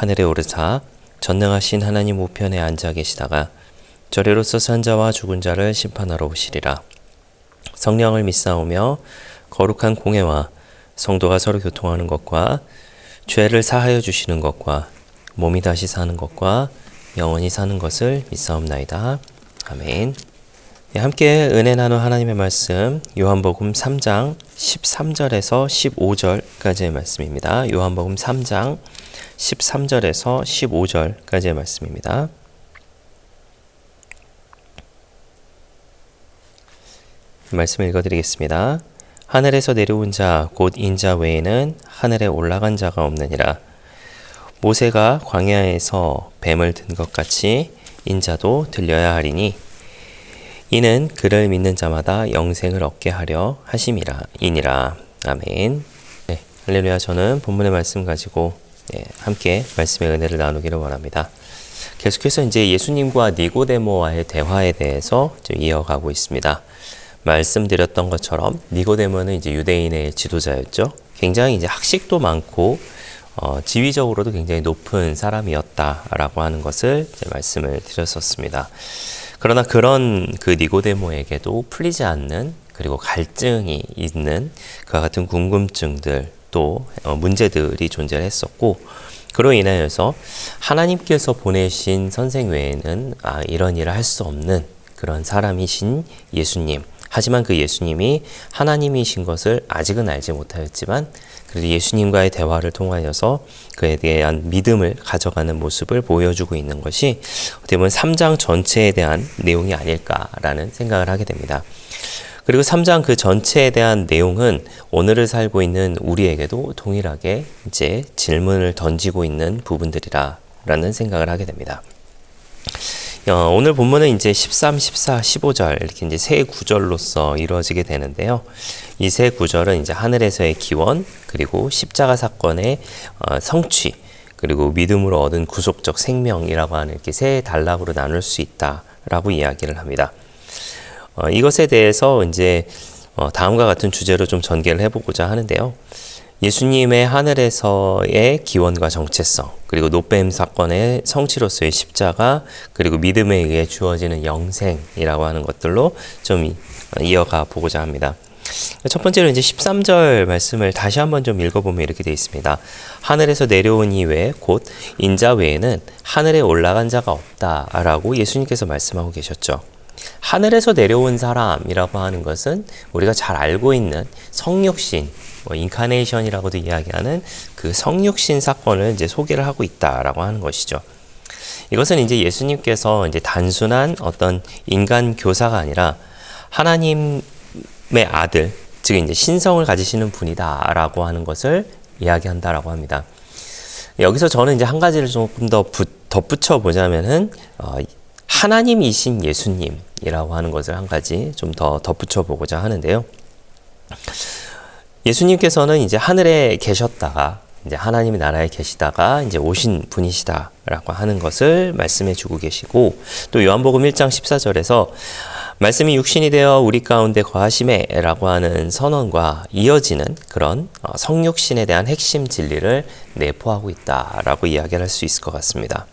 하늘에 오르사 전능하신 하나님 우편에 앉아 계시다가 저리로서 산 자와 죽은 자를 심판하러 오시리라. 성령을 믿사오며 거룩한 공예와 성도가 서로 교통하는 것과 죄를 사하여 주시는 것과 몸이 다시 사는 것과 영원히 사는 것을 믿사옵나이다. 아멘. 네, 함께 은혜 나누 하나님의 말씀 요한복음 3장 13절에서 15절까지의 말씀입니다. 요한복음 3장 13절에서 15절까지의 말씀입니다. 말씀을 읽어드리겠습니다. 하늘에서 내려온 자, 곧 인자 외에는 하늘에 올라간 자가 없느니라. 모세가 광야에서 뱀을 든 것 같이 인자도 들려야 하리니 이는 그를 믿는 자마다 영생을 얻게 하려 하심이라 이니라 아멘. 네, 할렐루야. 저는 본문의 말씀 가지고 네, 함께 말씀의 은혜를 나누기를 원합니다. 계속해서 이제 예수님과 니고데모와의 대화에 대해서 좀 이어가고 있습니다. 말씀드렸던 것처럼 니고데모는 이제 유대인의 지도자였죠. 굉장히 이제 학식도 많고 어, 지위적으로도 굉장히 높은 사람이었다라고 하는 것을 말씀을 드렸었습니다. 그러나 그런 그 니고데모에게도 풀리지 않는 그리고 갈증이 있는 그와 같은 궁금증들 또 어, 문제들이 존재했었고 그로 인하여서 하나님께서 보내신 선생 외에는 아, 이런 일을 할 수 없는 그런 사람이신 예수님 하지만 그 예수님이 하나님이신 것을 아직은 알지 못하였지만 그래도 예수님과의 대화를 통하여서 그에 대한 믿음을 가져가는 모습을 보여주고 있는 것이 어떻게 보면 3장 전체에 대한 내용이 아닐까라는 생각을 하게 됩니다. 그리고 3장 그 전체에 대한 내용은 오늘을 살고 있는 우리에게도 동일하게 이제 질문을 던지고 있는 부분들이라라는 생각을 하게 됩니다. 어, 오늘 본문은 이제 13, 14, 15절 이렇게 이제 세 구절로서 이루어지게 되는데요. 이 세 구절은 이제 하늘에서의 기원 그리고 십자가 사건의 어, 성취 그리고 믿음으로 얻은 구속적 생명이라고 하는 이렇게 세 단락으로 나눌 수 있다라고 이야기를 합니다. 어, 이것에 대해서 이제 어, 다음과 같은 주제로 좀 전개를 해보고자 하는데요. 예수님의 하늘에서의 기원과 정체성, 그리고 노뱀 사건의 성취로서의 십자가, 그리고 믿음에 의해 주어지는 영생이라고 하는 것들로 좀 이어가 보고자 합니다. 첫 번째로 이제 13절 말씀을 다시 한번 좀 읽어보면 이렇게 되어 있습니다. 하늘에서 내려온 이외 곧 인자 외에는 하늘에 올라간 자가 없다라고 예수님께서 말씀하고 계셨죠. 하늘에서 내려온 사람이라고 하는 것은 우리가 잘 알고 있는 성육신, 뭐 인카네이션이라고도 이야기하는 그 성육신 사건을 이제 소개를 하고 있다라고 하는 것이죠. 이것은 이제 예수님께서 이제 단순한 어떤 인간 교사가 아니라 하나님의 아들, 즉 이제 신성을 가지시는 분이다라고 하는 것을 이야기한다라고 합니다. 여기서 저는 이제 한 가지를 조금 더 덧붙여 보자면은 어, 하나님이신 예수님 이라고 하는 것을 한 가지 좀 더 덧붙여 보고자 하는데요. 예수님께서는 이제 하늘에 계셨다가 이제 하나님의 나라에 계시다가 이제 오신 분이시다라고 하는 것을 말씀해 주고 계시고 또 요한복음 1장 14절에서 말씀이 육신이 되어 우리 가운데 거하심에라고 하는 선언과 이어지는 그런 어, 성육신에 대한 핵심 진리를 내포하고 있다라고 이야기를 할 수 있을 것 같습니다.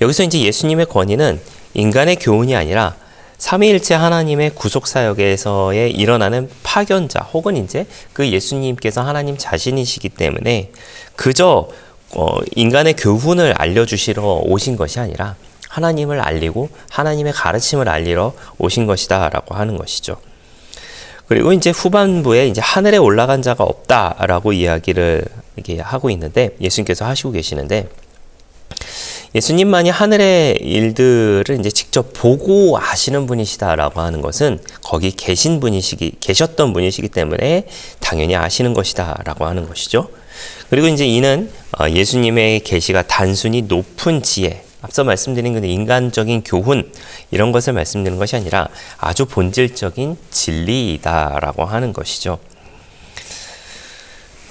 여기서 이제 예수님의 권위는 인간의 교훈이 아니라 삼위일체 하나님의 구속 사역에서의 일어나는 파견자 혹은 이제 그 예수님께서 하나님 자신이시기 때문에 그저 어, 인간의 교훈을 알려주시러 오신 것이 아니라 하나님을 알리고 하나님의 가르침을 알리러 오신 것이다라고 하는 것이죠. 그리고 이제 후반부에 이제 하늘에 올라간 자가 없다라고 이야기를 이렇게 하고 있는데 예수님께서 하시고 계시는데 예수님만이 하늘의 일들을 이제 직접 보고 아시는 분이시다라고 하는 것은 거기 계신 분이시기 계셨던 분이시기 때문에 당연히 아시는 것이다라고 하는 것이죠. 그리고 이제 이는 어, 예수님의 계시가 단순히 높은 지혜, 앞서 말씀드린 그 인간적인 교훈 이런 것을 말씀드리는 것이 아니라 아주 본질적인 진리이다라고 하는 것이죠.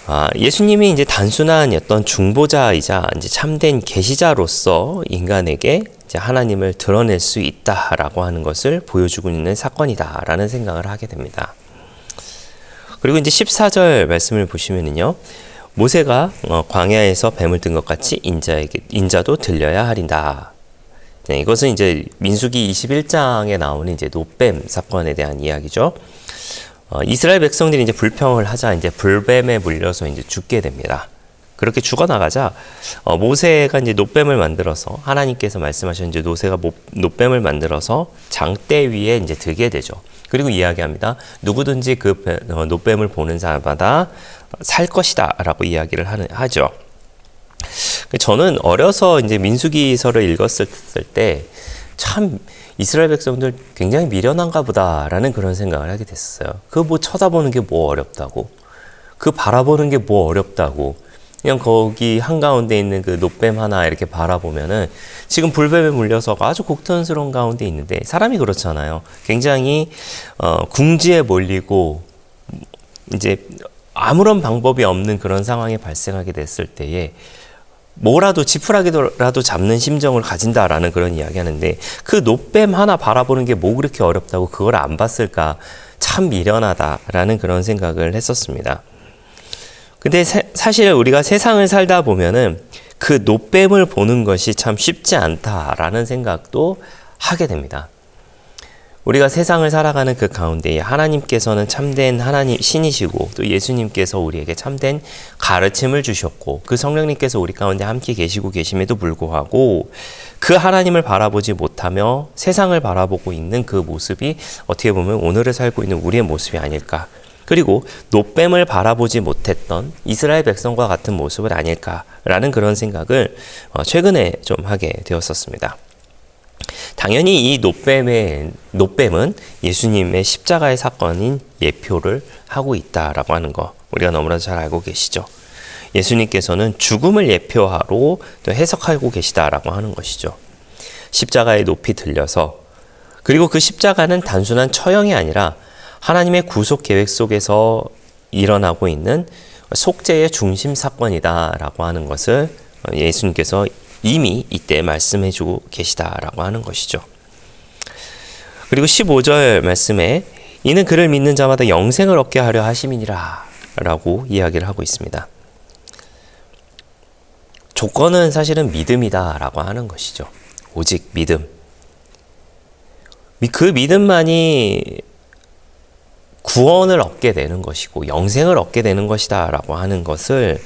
아, 예수님이 이제 단순한 어떤 중보자이자 이제 참된 계시자로서 인간에게 이제 하나님을 드러낼 수 있다라고 하는 것을 보여주고 있는 사건이다라는 생각을 하게 됩니다. 그리고 이제 14절 말씀을 보시면은요. 모세가 어, 광야에서 뱀을 든 것 같이 인자에게 인자도 들려야 하린다. 네, 이것은 이제 민수기 21장에 나오는 이제 노뱀 사건에 대한 이야기죠. 어, 이스라엘 백성들이 이제 불평을 하자 이제 불뱀에 물려서 이제 죽게 됩니다. 그렇게 죽어 나가자 어, 모세가 이제 노뱀을 만들어서 하나님께서 말씀하신 이제 노세가 노뱀을 만들어서 장대 위에 이제 들게 되죠. 그리고 이야기합니다. 누구든지 그 어, 노뱀을 보는 사람마다 살 것이다라고 이야기를 하는 하죠. 저는 어려서 이제 민수기서를 읽었을 때 참 이스라엘 백성들 굉장히 미련한가 보다라는 그런 생각을 하게 됐어요. 그 뭐 쳐다보는 게 뭐 어렵다고. 그 바라보는 게 뭐 어렵다고. 그냥 거기 한가운데 있는 그 노뱀 하나 이렇게 바라보면은 지금 불뱀에 물려서 아주 곡턴스러운 가운데 있는데 사람이 그렇잖아요. 굉장히 어, 궁지에 몰리고 이제 아무런 방법이 없는 그런 상황이 발생하게 됐을 때에 뭐라도 지푸라기라도 잡는 심정을 가진다라는 그런 이야기 하는데 그 노뱀 하나 바라보는 게 뭐 그렇게 어렵다고 그걸 안 봤을까 참 미련하다라는 그런 생각을 했었습니다. 근데 세, 사실 우리가 세상을 살다 보면은 그 노뱀을 보는 것이 참 쉽지 않다라는 생각도 하게 됩니다. 우리가 세상을 살아가는 그 가운데 하나님께서는 참된 하나님 신이시고 또 예수님께서 우리에게 참된 가르침을 주셨고 그 성령님께서 우리 가운데 함께 계시고 계심에도 불구하고 그 하나님을 바라보지 못하며 세상을 바라보고 있는 그 모습이 어떻게 보면 오늘을 살고 있는 우리의 모습이 아닐까. 그리고 노뱀을 바라보지 못했던 이스라엘 백성과 같은 모습은 아닐까라는 그런 생각을 어, 최근에 좀 하게 되었었습니다. 당연히 이 노뱀의 노뱀은 예수님의 십자가의 사건인 예표를 하고 있다라고 하는 거 우리가 너무나도 잘 알고 계시죠. 예수님께서는 죽음을 예표하로 또 해석하고 계시다라고 하는 것이죠. 십자가의 높이 들려서 그리고 그 십자가는 단순한 처형이 아니라 하나님의 구속 계획 속에서 일어나고 있는 속죄의 중심 사건이다라고 하는 것을 예수님께서 이미 이때 말씀해 주고 계시다라고 하는 것이죠. 그리고 15절 말씀에 이는 그를 믿는 자마다 영생을 얻게 하려 하심이니라 라고 이야기를 하고 있습니다. 조건은 사실은 믿음이다 라고 하는 것이죠. 오직 믿음. 그 믿음만이 구원을 얻게 되는 것이고 영생을 얻게 되는 것이다 라고 하는 것을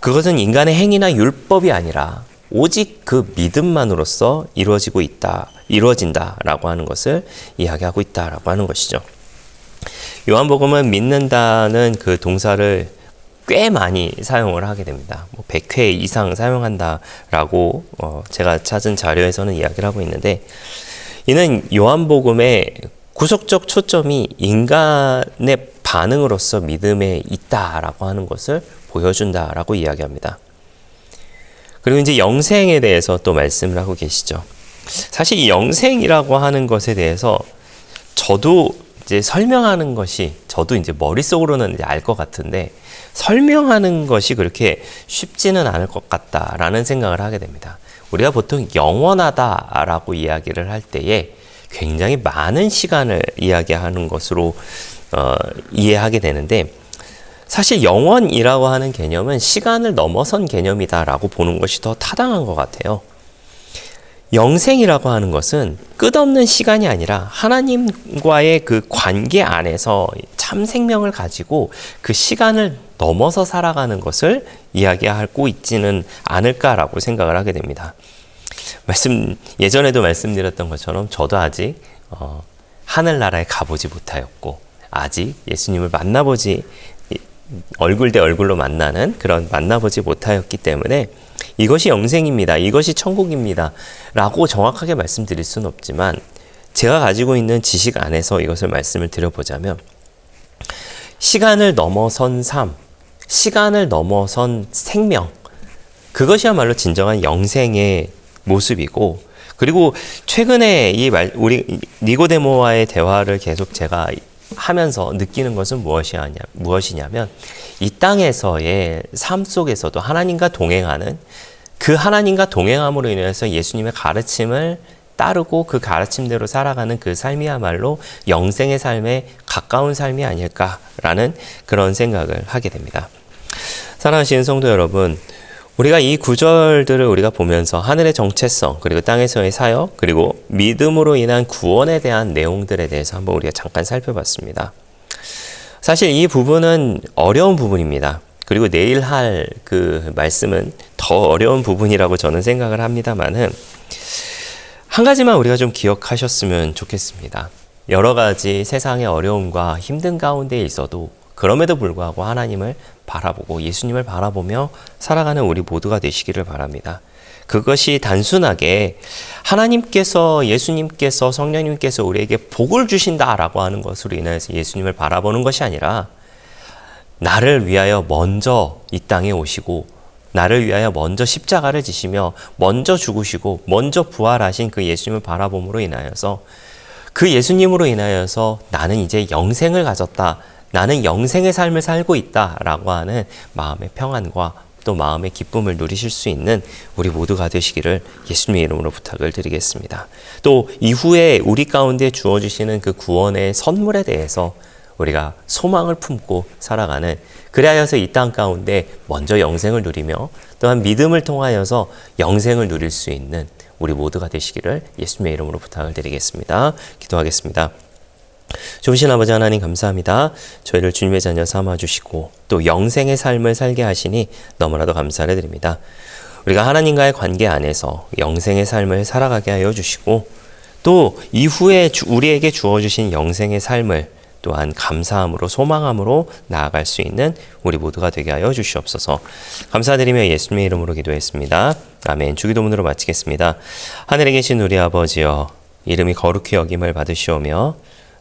그것은 인간의 행위나 율법이 아니라 오직 그 믿음만으로써 이루어지고 있다, 이루어진다라고 하는 것을 이야기하고 있다라고 하는 것이죠. 요한복음은 믿는다는 그 동사를 꽤 많이 사용을 하게 됩니다. 뭐 100회 이상 사용한다라고 어 제가 찾은 자료에서는 이야기를 하고 있는데 이는 요한복음의 구속적 초점이 인간의 반응으로서 믿음에 있다라고 하는 것을 보여준다라고 이야기합니다. 그리고 이제 영생에 대해서 또 말씀을 하고 계시죠. 사실 이 영생이라고 하는 것에 대해서 저도 이제 설명하는 것이 저도 이제 머릿속으로는 이제 알 것 같은데 설명하는 것이 그렇게 쉽지는 않을 것 같다라는 생각을 하게 됩니다. 우리가 보통 영원하다라고 이야기를 할 때에 굉장히 많은 시간을 이야기하는 것으로 어, 이해하게 되는데 사실 영원이라고 하는 개념은 시간을 넘어선 개념이다라고 보는 것이 더 타당한 것 같아요. 영생이라고 하는 것은 끝없는 시간이 아니라 하나님과의 그 관계 안에서 참 생명을 가지고 그 시간을 넘어서 살아가는 것을 이야기하고 있지는 않을까라고 생각을 하게 됩니다. 말씀 예전에도 말씀드렸던 것처럼 저도 아직 어, 하늘나라에 가보지 못하였고 아직 예수님을 만나보지 얼굴 대 얼굴로 만나는 그런 만나보지 못하였기 때문에 이것이 영생입니다. 이것이 천국입니다. 라고 정확하게 말씀드릴 수는 없지만 제가 가지고 있는 지식 안에서 이것을 말씀을 드려보자면 시간을 넘어선 삶, 시간을 넘어선 생명. 그것이야말로 진정한 영생의 모습이고 그리고 최근에 이 말, 우리 니고데모와의 대화를 계속 제가 하면서 느끼는 것은 무엇이냐, 무엇이냐면 이 땅에서의 삶 속에서도 하나님과 동행하는 그 하나님과 동행함으로 인해서 예수님의 가르침을 따르고 그 가르침대로 살아가는 그 삶이야말로 영생의 삶에 가까운 삶이 아닐까라는 그런 생각을 하게 됩니다. 사랑하시는 성도 여러분, 우리가 이 구절들을 우리가 보면서 하늘의 정체성, 그리고 땅에서의 사역, 그리고 믿음으로 인한 구원에 대한 내용들에 대해서 한번 우리가 잠깐 살펴봤습니다. 사실 이 부분은 어려운 부분입니다. 그리고 내일 할 그 말씀은 더 어려운 부분이라고 저는 생각을 합니다만은 한 가지만 우리가 좀 기억하셨으면 좋겠습니다. 여러 가지 세상의 어려움과 힘든 가운데 있어도 그럼에도 불구하고 하나님을 바라보고 예수님을 바라보며 살아가는 우리 모두가 되시기를 바랍니다. 그것이 단순하게 하나님께서 예수님께서 성령님께서 우리에게 복을 주신다라고 하는 것으로 인해서 예수님을 바라보는 것이 아니라 나를 위하여 먼저 이 땅에 오시고 나를 위하여 먼저 십자가를 지시며 먼저 죽으시고 먼저 부활하신 그 예수님을 바라봄으로 인하여서 그 예수님으로 인하여서 나는 이제 영생을 가졌다. 나는 영생의 삶을 살고 있다라고 하는 마음의 평안과 또 마음의 기쁨을 누리실 수 있는 우리 모두가 되시기를 예수님의 이름으로 부탁을 드리겠습니다. 또 이후에 우리 가운데 주어주시는 그 구원의 선물에 대해서 우리가 소망을 품고 살아가는 그리하여서 이 땅 가운데 먼저 영생을 누리며 또한 믿음을 통하여서 영생을 누릴 수 있는 우리 모두가 되시기를 예수님의 이름으로 부탁을 드리겠습니다. 기도하겠습니다. 좋으신 아버지 하나님 감사합니다. 저희를 주님의 자녀 삼아 주시고 또 영생의 삶을 살게 하시니 너무나도 감사를 드립니다. 우리가 하나님과의 관계 안에서 영생의 삶을 살아가게 하여 주시고 또 이후에 우리에게 주어 주신 영생의 삶을 또한 감사함으로 소망함으로 나아갈 수 있는 우리 모두가 되게 하여 주시옵소서. 감사드리며 예수님의 이름으로 기도했습니다. 아멘. 주기도문으로 마치겠습니다. 하늘에 계신 우리 아버지여 이름이 거룩히 여김을 받으시오며